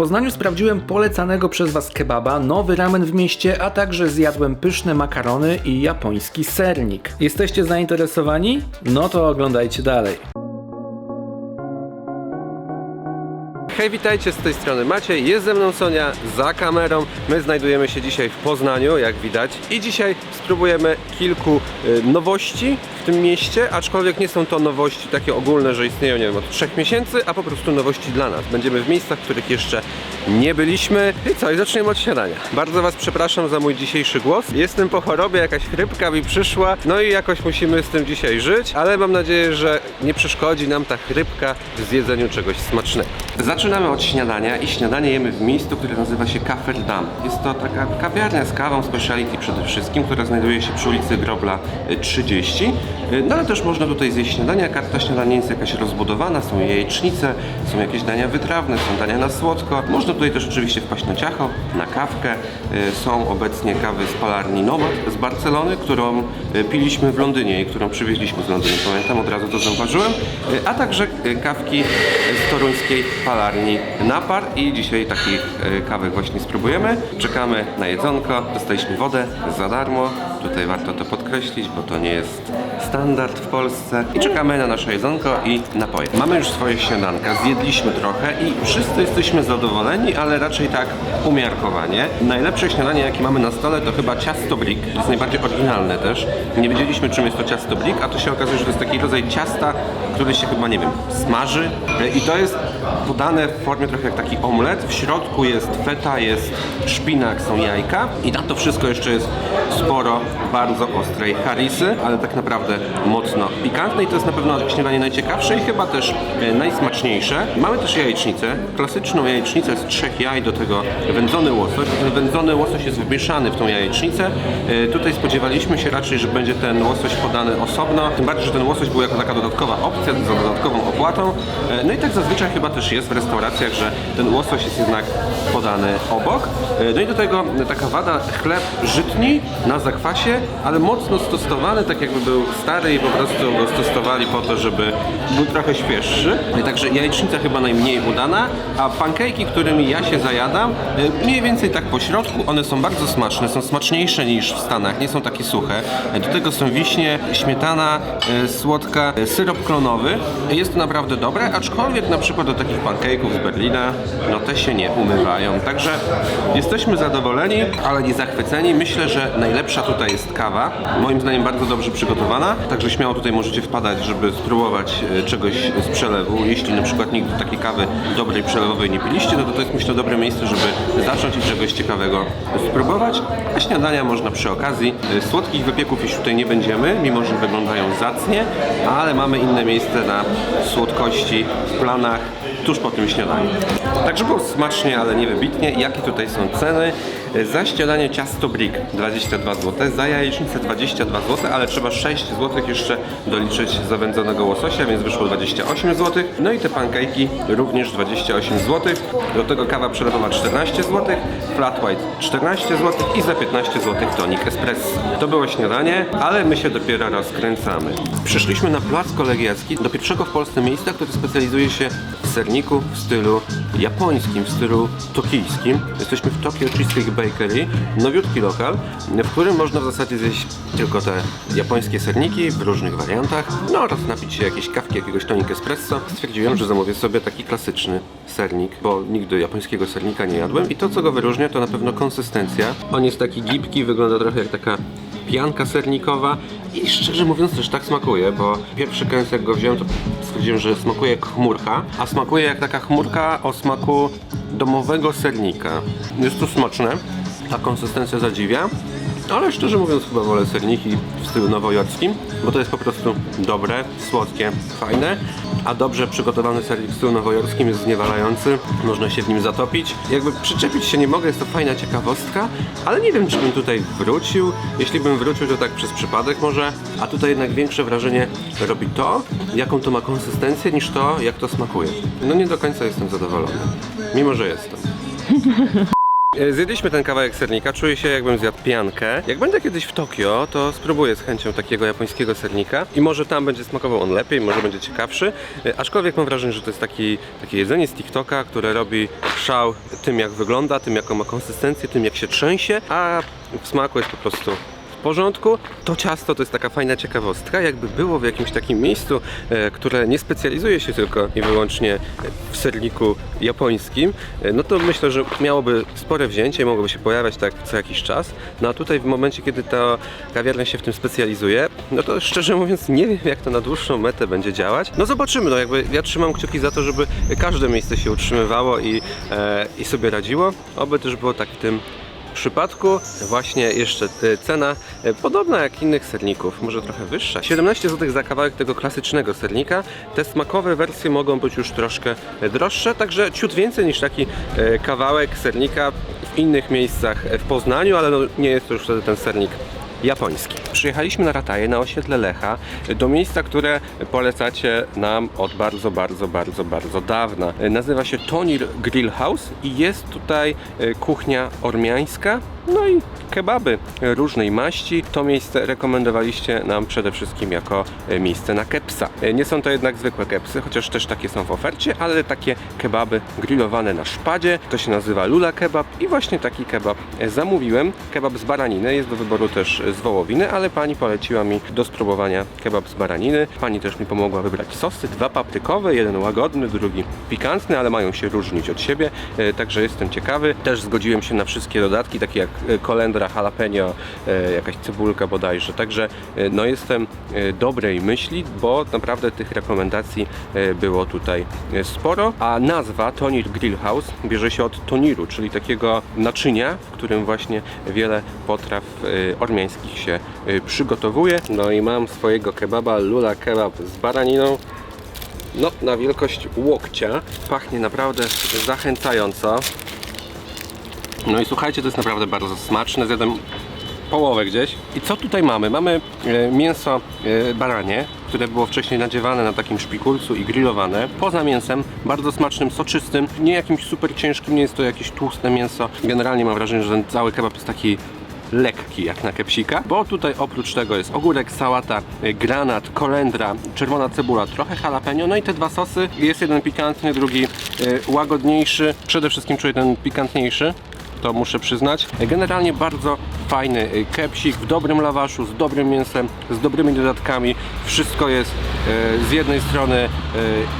Poznaniu sprawdziłem polecanego przez Was kebaba, nowy ramen w mieście, a także zjadłem pyszne makarony i japoński sernik. Jesteście zainteresowani? No to oglądajcie dalej. Hej, witajcie z tej strony Maciej, jest ze mną Sonia za kamerą. My znajdujemy się dzisiaj w Poznaniu, jak widać, i dzisiaj spróbujemy kilku y, nowości w tym mieście, aczkolwiek nie są to nowości takie ogólne, że istnieją, nie wiem, od trzech miesięcy, a po prostu nowości dla nas. Będziemy w miejscach, w których jeszcze nie byliśmy. I co, i zaczniemy od śniadania. Bardzo Was przepraszam za mój dzisiejszy głos. Jestem po chorobie, jakaś chrypka mi przyszła, no i jakoś musimy z tym dzisiaj żyć, ale mam nadzieję, że nie przeszkodzi nam ta chrypka w zjedzeniu czegoś smacznego. Zaczynamy od śniadania i śniadanie jemy w miejscu, które nazywa się Café Dam. Jest to taka kawiarnia z kawą speciality przede wszystkim, która znajduje się przy ulicy Grobla y, 30. Y, No ale też można tutaj zjeść śniadania. Karta śniadania jest jakaś rozbudowana, są jajecznice, są jakieś dania wytrawne, są dania na słodko. Można tutaj też oczywiście wpaść na ciacho, na kawkę. Y, Są obecnie kawy z palarni Nomad z Barcelony, którą y, piliśmy w Londynie i którą przywieźliśmy z Londynu. Pamiętam, od razu to zauważyłem. Y, A także y, kawki z toruńskiej palarni Napar i dzisiaj takich y, kawek właśnie spróbujemy. Czekamy na jedzonko, dostaliśmy wodę za darmo. Tutaj warto to podkreślić, bo to nie jest standard w Polsce. I czekamy na nasze jedzonko i napoje. Mamy już swoje śniadanka, zjedliśmy trochę i wszyscy jesteśmy zadowoleni, ale raczej tak umiarkowanie. Najlepsze śniadanie, jakie mamy na stole, to chyba ciasto brik. To jest najbardziej oryginalne też. Nie wiedzieliśmy, czym jest to ciasto brik, a to się okazuje, że to jest taki rodzaj ciasta, który się chyba, nie wiem, smaży. E, I to jest podane w formie trochę jak taki omlet. W środku jest feta, jest szpinak, są jajka i na to wszystko jeszcze jest sporo bardzo ostrej harisy, ale tak naprawdę mocno pikantnej. To jest na pewno śniadanie najciekawsze i chyba też e, najsmaczniejsze. Mamy też jajecznicę, klasyczną jajecznicę z trzech jaj, do tego wędzony łosoś. Ten wędzony łosoś jest wmieszany w tą jajecznicę. E, Tutaj spodziewaliśmy się raczej, że będzie ten łosoś podany osobno, tym bardziej, że ten łosoś był jako taka dodatkowa opcja za dodatkową opłatą. E, No i tak zazwyczaj chyba też jest w restauracjach, że ten łosoś jest jednak podany obok. No i do tego taka wada, chleb żytni na zakwasie, ale mocno stostowany, tak jakby był stary i po prostu go stosowali po to, żeby był trochę świeższy. Także jajecznica chyba najmniej udana, a pancake'i, którymi ja się zajadam, e, mniej więcej tak po środku, one są bardzo smaczne, są smaczniejsze niż w Stanach, nie są takie suche. E, Do tego są wiśnie, śmietana, e, słodka, syrop klonowy. Jest to naprawdę dobre, aczkolwiek na przykład do takich pancake'ów z Berlina, no te się nie umywają. Także jesteśmy zadowoleni, ale nie zachwyceni. Myślę, że najlepsza tutaj jest kawa. Moim zdaniem bardzo dobrze przygotowana, także śmiało tutaj możecie wpadać, żeby spróbować e, czegoś z przelewu. Jeśli na przykład nigdy takiej kawy dobrej przelewowej nie piliście, no to to jest myślę dobre miejsce, żeby zacząć i czegoś ciekawego spróbować. A śniadania można przy okazji. E, Słodkich wypieków już tutaj nie będziemy, mimo że wyglądają zacnie, ale mamy inne miejsce na słodkości w planach tuż po tym śniadaniu. Także było smacznie, ale nie wybitnie. Jakie tutaj są ceny? Za śniadanie ciasto brik 22 zł, za jajecznicę 22 zł, ale trzeba 6 zł jeszcze doliczyć zawędzonego łososia, więc wyszło 28 zł. No i te pancake'i również 28 zł. Do tego kawa przelewowa 14 zł, flat white 14 zł i za 15 zł tonik espresso. To było śniadanie, ale my się dopiero rozkręcamy. Przyszliśmy na plac kolegiacki do pierwszego w Polsce miejsca, które specjalizuje się w serniku w stylu japońskim, w stylu tokijskim. Jesteśmy w Tokyo Cheesecake Bakery, nowiutki lokal, w którym można w zasadzie zjeść tylko te japońskie serniki w różnych wariantach, no oraz napić się jakiejś kawki, jakiegoś tonik espresso. Stwierdziłem, że zamówię sobie taki klasyczny sernik, bo nigdy japońskiego sernika nie jadłem i to, co go wyróżnia, to na pewno konsystencja. On jest taki gibki, wygląda trochę jak taka pianka sernikowa i szczerze mówiąc też tak smakuje, bo pierwszy kęs jak go wziąłem to stwierdziłem, że smakuje jak chmurka, a smakuje jak taka chmurka o smaku domowego sernika. Jest to smaczne, ta konsystencja zadziwia, ale szczerze mówiąc chyba wolę serniki w stylu nowojorskim, bo to jest po prostu dobre, słodkie, fajne, a dobrze przygotowany sernik w stylu nowojorskim jest zniewalający, można się w nim zatopić. Jakby przyczepić się nie mogę, jest to fajna ciekawostka, ale nie wiem czy bym tutaj wrócił. Jeśli bym wrócił to tak przez przypadek może, a tutaj jednak większe wrażenie robi to, jaką to ma konsystencję niż to, jak to smakuje. No nie do końca jestem zadowolony, mimo że jestem. E, Zjedliśmy ten kawałek sernika, czuję się jakbym zjadł piankę. Jak będę kiedyś w Tokio, to spróbuję z chęcią takiego japońskiego sernika i może tam będzie smakował on lepiej, może będzie ciekawszy. E, Aczkolwiek mam wrażenie, że to jest taki, takie jedzenie z TikToka, które robi szał tym jak wygląda, tym jaką ma konsystencję, tym jak się trzęsie, a w smaku jest po prostu porządku. To ciasto to jest taka fajna ciekawostka, jakby było w jakimś takim miejscu, e, które nie specjalizuje się tylko i wyłącznie w serniku japońskim, e, no to myślę, że miałoby spore wzięcie i mogłoby się pojawiać tak co jakiś czas. No a tutaj w momencie, kiedy ta kawiarnia się w tym specjalizuje, no to szczerze mówiąc nie wiem, jak to na dłuższą metę będzie działać. No zobaczymy, no jakby ja trzymam kciuki za to, żeby każde miejsce się utrzymywało i, e, i sobie radziło. Oby też było tak w tym przypadku właśnie jeszcze e, cena e, podobna jak innych serników, może trochę wyższa. 17 zł za kawałek tego klasycznego sernika. Te smakowe wersje mogą być już troszkę e, droższe, także ciut więcej niż taki kawałek sernika w innych miejscach w Poznaniu, ale no nie jest to już wtedy ten sernik japoński. Przyjechaliśmy na Rataje, na osiedle Lecha, do miejsca, które polecacie nam od bardzo, bardzo, bardzo, bardzo dawna. Nazywa się Tonir Grill House i jest tutaj e, kuchnia ormiańska, no i kebaby różnej maści. To miejsce rekomendowaliście nam przede wszystkim jako e, miejsce na kepsa. E, Nie są to jednak zwykłe kepsy, chociaż też takie są w ofercie, ale takie kebaby grillowane na szpadzie. To się nazywa lula kebab i właśnie taki kebab e, zamówiłem. Kebab z baraniny, jest do wyboru też z wołowiny, ale pani poleciła mi do spróbowania kebab z baraniny. Pani też mi pomogła wybrać sosy, dwa paprykowe, jeden łagodny, drugi pikantny, ale mają się różnić od siebie, także jestem ciekawy. Też zgodziłem się na wszystkie dodatki, takie jak kolendra, jalapeno, e, jakaś cebulka bodajże, także e, no jestem e, dobrej myśli, bo naprawdę tych rekomendacji e, było tutaj e, sporo, a nazwa Tonir Grill House bierze się od toniru, czyli takiego naczynia, w którym właśnie wiele potraw e, ormiańskich się e, przygotowuje. No i mam swojego kebaba, lula kebab z baraniną. No, na wielkość łokcia. Pachnie naprawdę zachęcająco. No i słuchajcie, to jest naprawdę bardzo smaczne. Zjadłem połowę gdzieś. I co tutaj mamy? Mamy e, mięso e, baranie, które było wcześniej nadziewane na takim szpikulcu i grillowane. Poza mięsem, bardzo smacznym, soczystym, nie jakimś super ciężkim, nie jest to jakieś tłuste mięso. Generalnie mam wrażenie, że ten cały kebab jest taki lekki jak na kepsika, bo tutaj oprócz tego jest ogórek, sałata, y, granat, kolendra, czerwona cebula, trochę jalapeno, no i te dwa sosy. Jest jeden pikantny, drugi łagodniejszy. Przede wszystkim czuję ten pikantniejszy. To muszę przyznać. Generalnie bardzo fajny y, kepsik w dobrym lawaszu, z dobrym mięsem, z dobrymi dodatkami. Wszystko jest y, z jednej strony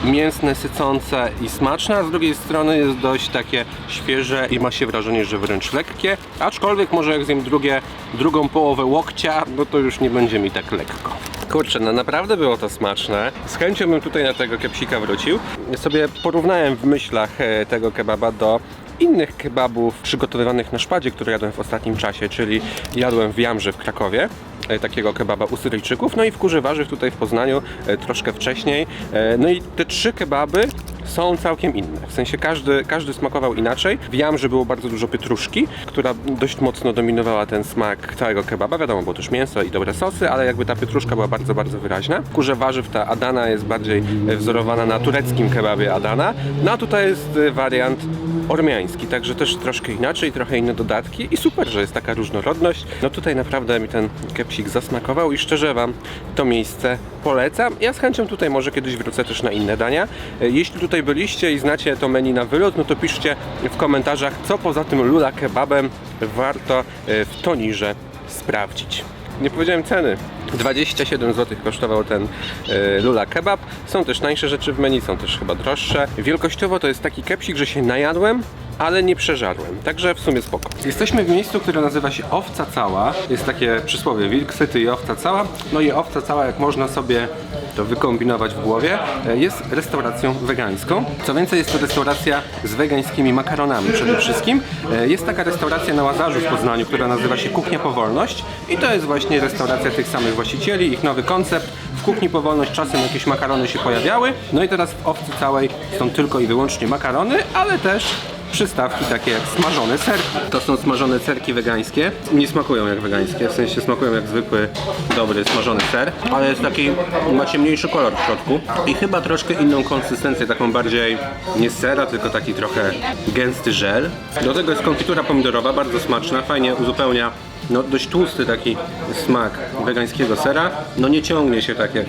y, mięsne, sycące i smaczne, a z drugiej strony jest dość takie świeże i ma się wrażenie, że wręcz lekkie. Aczkolwiek może jak zjem drugie, drugą połowę łokcia, no to już nie będzie mi tak lekko. Kurczę, no naprawdę było to smaczne. Z chęcią bym tutaj na tego kepsika wrócił. Sobie porównałem w myślach e, tego kebaba do innych kebabów przygotowywanych na szpadzie, które jadłem w ostatnim czasie, czyli jadłem w Jamrze w Krakowie e, takiego kebaba u Syryjczyków, no i w Kurze Warzyw tutaj w Poznaniu e, troszkę wcześniej. E, No i te trzy kebaby są całkiem inne. W sensie każdy, każdy smakował inaczej. W Jamrze było bardzo dużo pietruszki, która dość mocno dominowała ten smak całego kebaba. Wiadomo, było też mięso i dobre sosy, ale jakby ta pietruszka była bardzo, bardzo wyraźna. W Kurze Warzyw ta Adana jest bardziej e, wzorowana na tureckim kebabie Adana. No a tutaj jest e, wariant ormiański, także też troszkę inaczej, trochę inne dodatki i super, że jest taka różnorodność. No tutaj naprawdę mi ten kepsik zasmakował i szczerze Wam to miejsce polecam. Ja z chęcią tutaj może kiedyś wrócę też na inne dania. E, Jeśli tutaj byliście i znacie to menu na wylot, no to piszcie w komentarzach, co poza tym lula kebabem warto e, w Tonirze sprawdzić. Nie powiedziałem ceny. 27 zł kosztował ten e, lula kebab. Są też tańsze rzeczy w menu, są też chyba droższe. Wielkościowo to jest taki kepsik, że się najadłem, ale nie przeżarłem. Także w sumie spoko. Jesteśmy w miejscu, które nazywa się Owca Cała. Jest takie przysłowie wilk syty i owca cała. No i owca cała, jak można sobie to wykombinować w głowie, e, jest restauracją wegańską. Co więcej, jest to restauracja z wegańskimi makaronami przede wszystkim. E, Jest taka restauracja na Łazarzu w Poznaniu, która nazywa się Kuchnia Powolność i to jest właśnie restauracja tych samych właścicieli, ich nowy koncept. W Kuchni Powolność czasem jakieś makarony się pojawiały, no i teraz w Owcy Całej są tylko i wyłącznie makarony, ale też przystawki takie jak smażone serki. To są smażone serki wegańskie. Nie smakują jak wegańskie, w sensie smakują jak zwykły, dobry, smażony ser, ale jest taki, ma ciemniejszy kolor w środku i chyba troszkę inną konsystencję, taką bardziej nie sera, tylko taki trochę gęsty żel. Do tego jest konfitura pomidorowa, bardzo smaczna, fajnie uzupełnia no, dość tłusty taki smak wegańskiego sera. No nie ciągnie się tak jak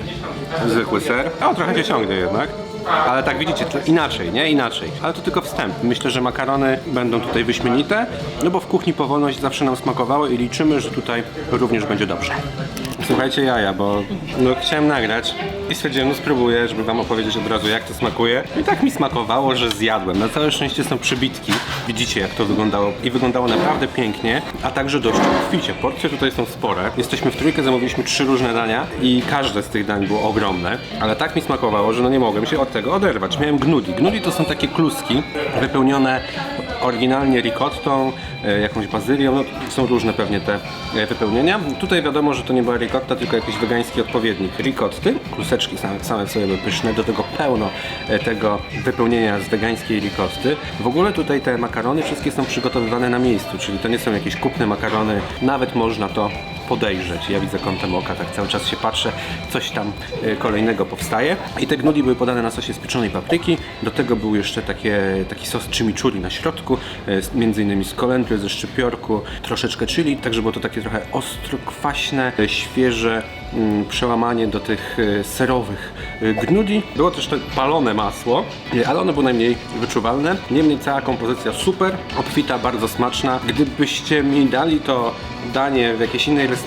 zwykły ser. O, trochę się ciągnie jednak. Ale tak widzicie, to inaczej, nie? Inaczej. Ale to tylko wstęp. Myślę, że makarony będą tutaj wyśmienite, no bo w kuchni powolność zawsze nam smakowało i liczymy, że tutaj również będzie dobrze. Słuchajcie jaja, bo no, chciałem nagrać i stwierdziłem, no spróbuję, żeby wam opowiedzieć od razu jak to smakuje. I tak mi smakowało, że zjadłem. Na całe szczęście są przybitki. Widzicie jak to wyglądało i wyglądało naprawdę pięknie, a także dość obficie. Porcje tutaj są spore. Jesteśmy w trójkę, zamówiliśmy trzy różne dania i każde z tych dań było ogromne, ale tak mi smakowało, że no nie mogłem się od tego oderwać. Miałem gnudi. Gnudi to są takie kluski wypełnione oryginalnie ricottą, e, jakąś bazylią, no są różne pewnie te e, wypełnienia. Tutaj wiadomo, że to nie była ricotta, tylko jakiś wegański odpowiednik ricotty. Kluseczki same, same w sobie były pyszne, do tego pełno e, tego wypełnienia z wegańskiej ricotty. W ogóle tutaj te makarony wszystkie są przygotowywane na miejscu, czyli to nie są jakieś kupne makarony, nawet można to podejrzeć. Ja widzę kątem oka, tak cały czas się patrzę, coś tam e, kolejnego powstaje. I te gnudi były podane na sosie z pieczonej papryki. Do tego był jeszcze takie, taki sos chimichurri na środku, e, między innymi z kolendry, ze szczypiorku, troszeczkę chili, tak żeby było to takie trochę ostro, kwaśne, e, świeże mm, przełamanie do tych serowych gnudi. Było też to palone masło, ale ono było najmniej wyczuwalne. Niemniej cała kompozycja super, obfita, bardzo smaczna. Gdybyście mi dali to danie w jakiejś innej restauracji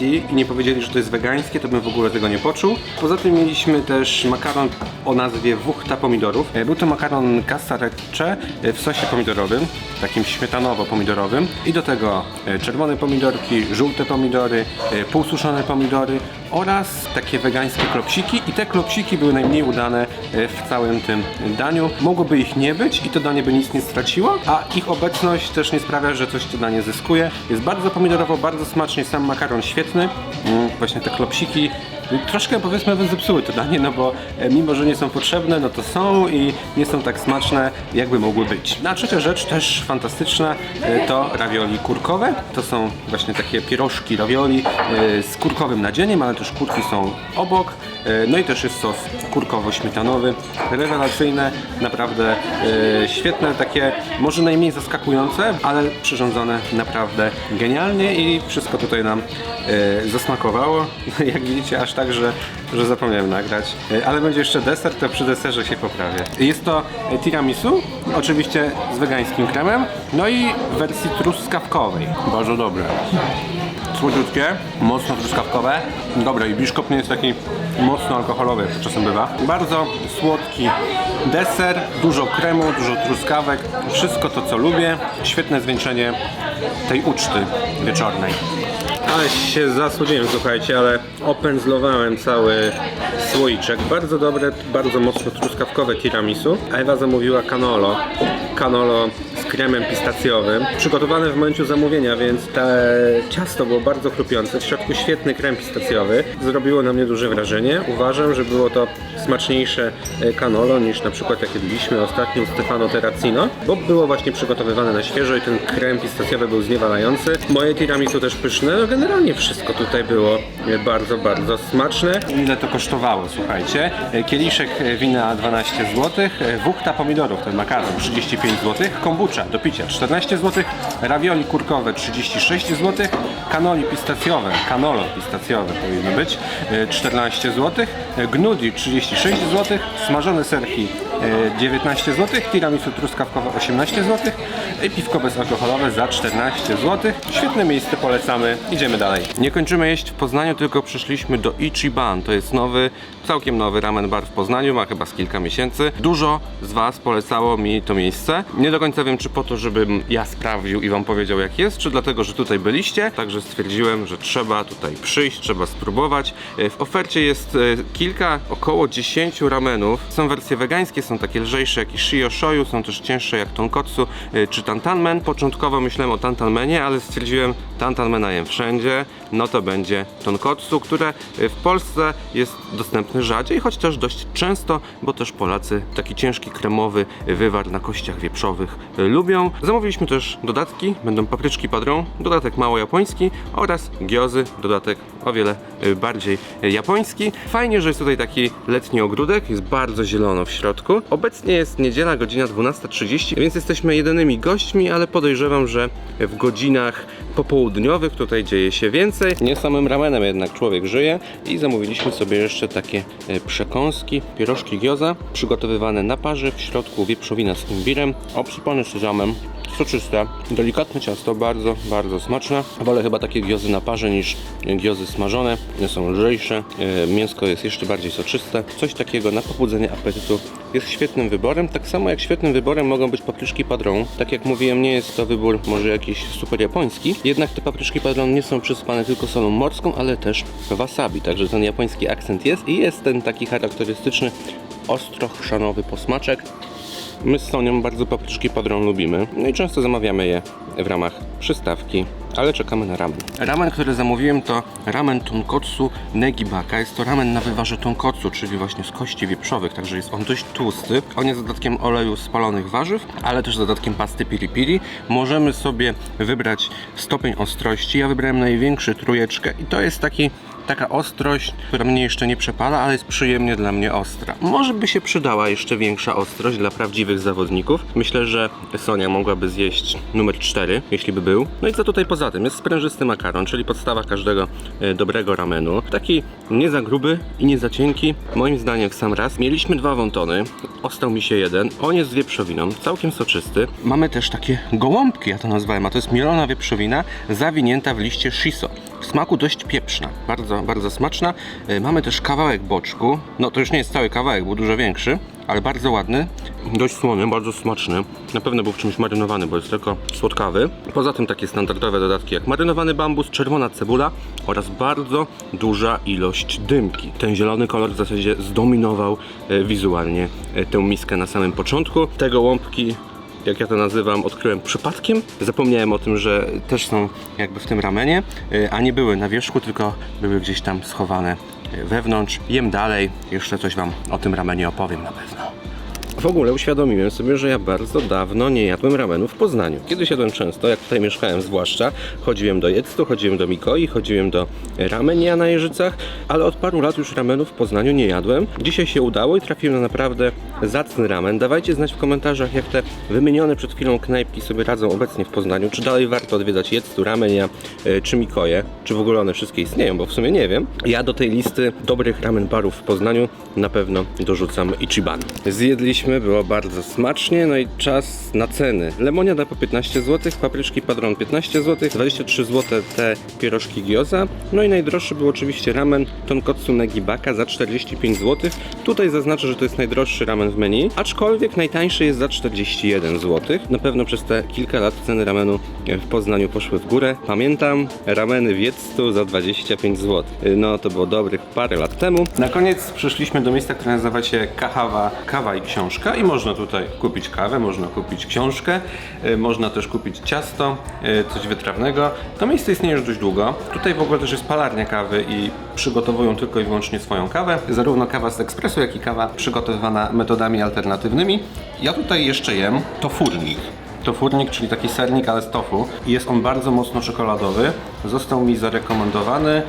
i nie powiedzieli, że to jest wegańskie, to bym w ogóle tego nie poczuł. Poza tym mieliśmy też makaron o nazwie wuchta pomidorów. E, Był to makaron casarecce e, w sosie pomidorowym, takim śmietanowo-pomidorowym i do tego e, czerwone pomidorki, żółte pomidory, półsuszone pomidory oraz takie wegańskie klopsiki i te klopsiki były najmniej udane w całym tym daniu. Mogłoby ich nie być i to danie by nic nie straciło, a ich obecność też nie sprawia, że coś to danie zyskuje. Jest bardzo pomidorowo, bardzo smacznie, sam makaron świetny. Mm, właśnie te klopsiki troszkę powiedzmy zepsuły to danie, no bo e, mimo, że nie są potrzebne, no to są i nie są tak smaczne, jakby mogły być. No, a trzecia rzecz też fantastyczna e, to ravioli kurkowe. To są właśnie takie pierożki ravioli e, z kurkowym nadzieniem, ale też kurki są obok. E, No i też jest sos kurkowo-śmietanowy. Rewelacyjne, naprawdę e, świetne, takie może najmniej zaskakujące, ale przyrządzone naprawdę genialnie i wszystko tutaj nam e, zasmakowało. Jak widzicie, aż tak, że, że zapomniałem nagrać. Ale będzie jeszcze deser, to przy deserze się poprawię. Jest to tiramisu, oczywiście z wegańskim kremem, no i w wersji truskawkowej. Bardzo dobre słodziutkie, mocno truskawkowe. Dobre i biszkop nie jest taki mocno alkoholowy, czasem bywa. Bardzo słodki deser, dużo kremu, dużo truskawek, wszystko to co lubię. Świetne zwieńczenie tej uczty wieczornej. Ale się zasłodziłem, słuchajcie, ale opędzlowałem cały słoiczek. Bardzo dobre, bardzo mocno truskawkowe tiramisu. A Ewa zamówiła canolo. Canolo kremem pistacjowym. Przygotowane w momencie zamówienia, więc te ciasto było bardzo chrupiące. W środku świetny krem pistacjowy. Zrobiło na mnie duże wrażenie. Uważam, że było to smaczniejsze e, canolo niż na przykład jak jedliśmy ostatnio Stefano Terracino, bo było właśnie przygotowywane na świeżo i ten krem pistacjowy był zniewalający. Moje tiramisu też pyszne. No generalnie wszystko tutaj było e, bardzo, bardzo smaczne. Ile to kosztowało, słuchajcie? E, Kieliszek e, wina 12 zł, wuchta pomidorów, ten makaron 35 zł, kombucha do picia. 14 zł, ravioli kurkowe 36 zł, kanoli pistacjowe, kanolo pistacjowe powinno być, e, 14 zł, e, gnudi 36 zł, smażone serki e, 19 zł, tiramisu truskawkowe 18 zł i piwko bezalkoholowe za 14 zł. Świetne miejsce, polecamy. Idziemy dalej. Nie kończymy jeść w Poznaniu, tylko przyszliśmy do Ichiban. To jest nowy, całkiem nowy ramen bar w Poznaniu, ma chyba z kilka miesięcy. Dużo z Was polecało mi to miejsce. Nie do końca wiem, czy po to, żebym ja sprawdził i Wam powiedział jak jest, czy dlatego, że tutaj byliście. Także stwierdziłem, że trzeba tutaj przyjść, trzeba spróbować. E, W ofercie jest e, kilka, około 10 ramenów. Są wersje wegańskie, są takie lżejsze jak i shio shoyu, są też cięższe jak tonkotsu e, czy tantanmen. Początkowo myślałem o tantanmenie, ale stwierdziłem, tantanmena jem wszędzie. No to będzie tonkotsu, które y, w Polsce jest dostępne rzadziej, choć też dość często, bo też Polacy taki ciężki kremowy wywar na kościach wieprzowych y, lubią. Zamówiliśmy też dodatki, będą papryczki padrą, dodatek mało japoński oraz giozy, dodatek o wiele y, bardziej japoński. Fajnie, że jest tutaj taki letni ogródek, jest bardzo zielono w środku. Obecnie jest niedziela, godzina 12.30, więc jesteśmy jedynymi gośćmi, ale podejrzewam, że w godzinach popołudniowych tutaj dzieje się więcej. Nie samym ramenem jednak człowiek żyje. I zamówiliśmy sobie jeszcze takie e, przekąski, pierożki gioza, przygotowywane na parze, w środku wieprzowina z imbirem, obsypane sezamem, soczyste, delikatne ciasto, bardzo, bardzo smaczne. Wolę chyba takie giozy na parze niż giozy smażone, one są lżejsze, e, mięsko jest jeszcze bardziej soczyste. Coś takiego na pobudzenie apetytu jest świetnym wyborem, tak samo jak świetnym wyborem mogą być papryczki padron. Tak jak mówiłem, nie jest to wybór może jakiś super japoński, jednak te papryczki padron nie są przysypane tylko solą morską, ale też wasabi, także ten japoński akcent jest i jest ten taki charakterystyczny ostro chrzanowy posmaczek. My z Sonią bardzo papryczki padron lubimy, no i często zamawiamy je w ramach przystawki, ale czekamy na ramen. Ramen, który zamówiłem to ramen tonkotsu negibaka. Jest to ramen na wywarze tonkotsu, czyli właśnie z kości wieprzowych, także jest on dość tłusty. On jest dodatkiem oleju spalonych warzyw, ale też dodatkiem pasty piri piri. Możemy sobie wybrać stopień ostrości. Ja wybrałem największy, trójeczkę i to jest taki taka ostrość, która mnie jeszcze nie przepala, ale jest przyjemnie dla mnie ostra. Może by się przydała jeszcze większa ostrość dla prawdziwych zawodników. Myślę, że Sonia mogłaby zjeść numer 4, jeśli by był. No i co tutaj poza tym? Jest sprężysty makaron, czyli podstawa każdego e, dobrego ramenu. Taki nie za gruby i nie za cienki, moim zdaniem w sam raz. Mieliśmy dwa wątony, ostał mi się jeden. On jest z wieprzowiną, całkiem soczysty. Mamy też takie gołąbki, ja to nazwałem, a to jest mielona wieprzowina zawinięta w liście shiso. W smaku dość pieprzna, bardzo, bardzo smaczna. E, Mamy też kawałek boczku. No to już nie jest cały kawałek, był dużo większy, ale bardzo ładny. Dość słony, bardzo smaczny. Na pewno był w czymś marynowany, bo jest tylko słodkawy. Poza tym takie standardowe dodatki jak marynowany bambus, czerwona cebula oraz bardzo duża ilość dymki. Ten zielony kolor w zasadzie zdominował e, wizualnie e, tę miskę na samym początku. Te gołąbki jak ja to nazywam, odkryłem przypadkiem. Zapomniałem o tym, że też są jakby w tym ramenie, y, a nie były na wierzchu, tylko były gdzieś tam schowane y, wewnątrz. Jem dalej, jeszcze coś Wam o tym ramenie opowiem na pewno. W ogóle uświadomiłem sobie, że ja bardzo dawno nie jadłem ramenu w Poznaniu. Kiedyś jadłem często, jak tutaj mieszkałem zwłaszcza. Chodziłem do Jedztu, chodziłem do Mikoi, chodziłem do Ramenia na Jeżycach, ale od paru lat już ramenu w Poznaniu nie jadłem. Dzisiaj się udało i trafiłem na naprawdę zacny ramen. Dawajcie znać w komentarzach, jak te wymienione przed chwilą knajpki sobie radzą obecnie w Poznaniu. Czy dalej warto odwiedzać Jedztu, Ramenia e, czy Mikoje? Czy w ogóle one wszystkie istnieją, bo w sumie nie wiem. Ja do tej listy dobrych ramen barów w Poznaniu na pewno dorzucam Ichiban. Zjedliśmy, było bardzo smacznie, no i czas na ceny. Lemoniada po 15 zł, papryczki padron 15 zł, 23 zł te pierożki gyoza, no i najdroższy był oczywiście ramen tonkotsu negibaka za 45 zł. Tutaj zaznaczę, że to jest najdroższy ramen w menu, aczkolwiek najtańszy jest za 41 zł. Na pewno przez te kilka lat ceny ramenu w Poznaniu poszły w górę. Pamiętam rameny w za 25 zł. No to było dobrych parę lat temu. Na koniec przyszliśmy do miejsca, które nazywa się Kahawa Kawa i Książka i można tutaj kupić kawę, można kupić książkę, y, można też kupić ciasto, y, coś wytrawnego. To miejsce istnieje już dość długo. Tutaj w ogóle też jest palarnia kawy i przygotowują tylko i wyłącznie swoją kawę. Zarówno kawa z ekspresu, jak i kawa przygotowywana metodami alternatywnymi. Ja tutaj jeszcze jem tofurnik. Tofurnik, czyli taki sernik, ale z tofu. Jest on bardzo mocno czekoladowy. Został mi zarekomendowany,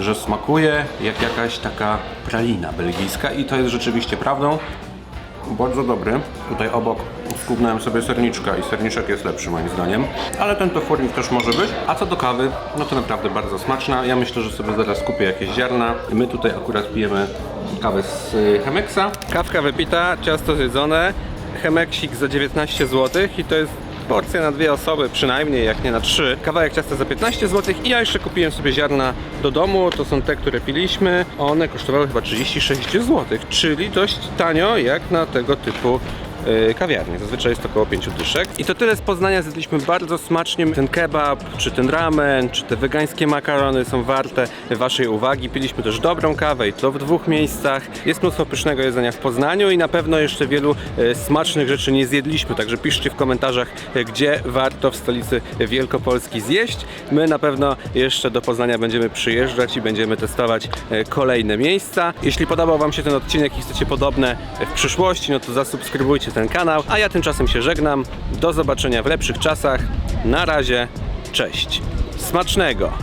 że smakuje jak jakaś taka pralina belgijska i to jest rzeczywiście prawdą. Bardzo dobry. Tutaj obok skubnąłem sobie serniczka i serniczek jest lepszy moim zdaniem. Ale ten tofurnik też może być. A co do kawy, no to naprawdę bardzo smaczna. Ja myślę, że sobie zaraz kupię jakieś ziarna. My tutaj akurat pijemy kawę z y, Chemeksa. Kawka wypita, ciasto zjedzone. Chemeksik za 19 zł i to jest porcja na dwie osoby przynajmniej, jak nie na trzy. Kawałek ciasta za 15 zł i ja jeszcze kupiłem sobie ziarna do domu, to są te, które piliśmy. One kosztowały chyba 36 zł, czyli dość tanio jak na tego typu kawiarni. Zazwyczaj jest to około 5 dyszek. I to tyle z Poznania. Zjedliśmy bardzo smacznie. Ten kebab, czy ten ramen, czy te wegańskie makarony są warte Waszej uwagi. Piliśmy też dobrą kawę i to w dwóch miejscach. Jest mnóstwo pysznego jedzenia w Poznaniu i na pewno jeszcze wielu e, smacznych rzeczy nie zjedliśmy. Także piszcie w komentarzach, e, gdzie warto w stolicy Wielkopolski zjeść. My na pewno jeszcze do Poznania będziemy przyjeżdżać i będziemy testować kolejne miejsca. Jeśli podobał Wam się ten odcinek i chcecie podobne w przyszłości, no to zasubskrybujcie ten kanał. A ja tymczasem się żegnam. Do zobaczenia w lepszych czasach. Na razie, cześć. Smacznego!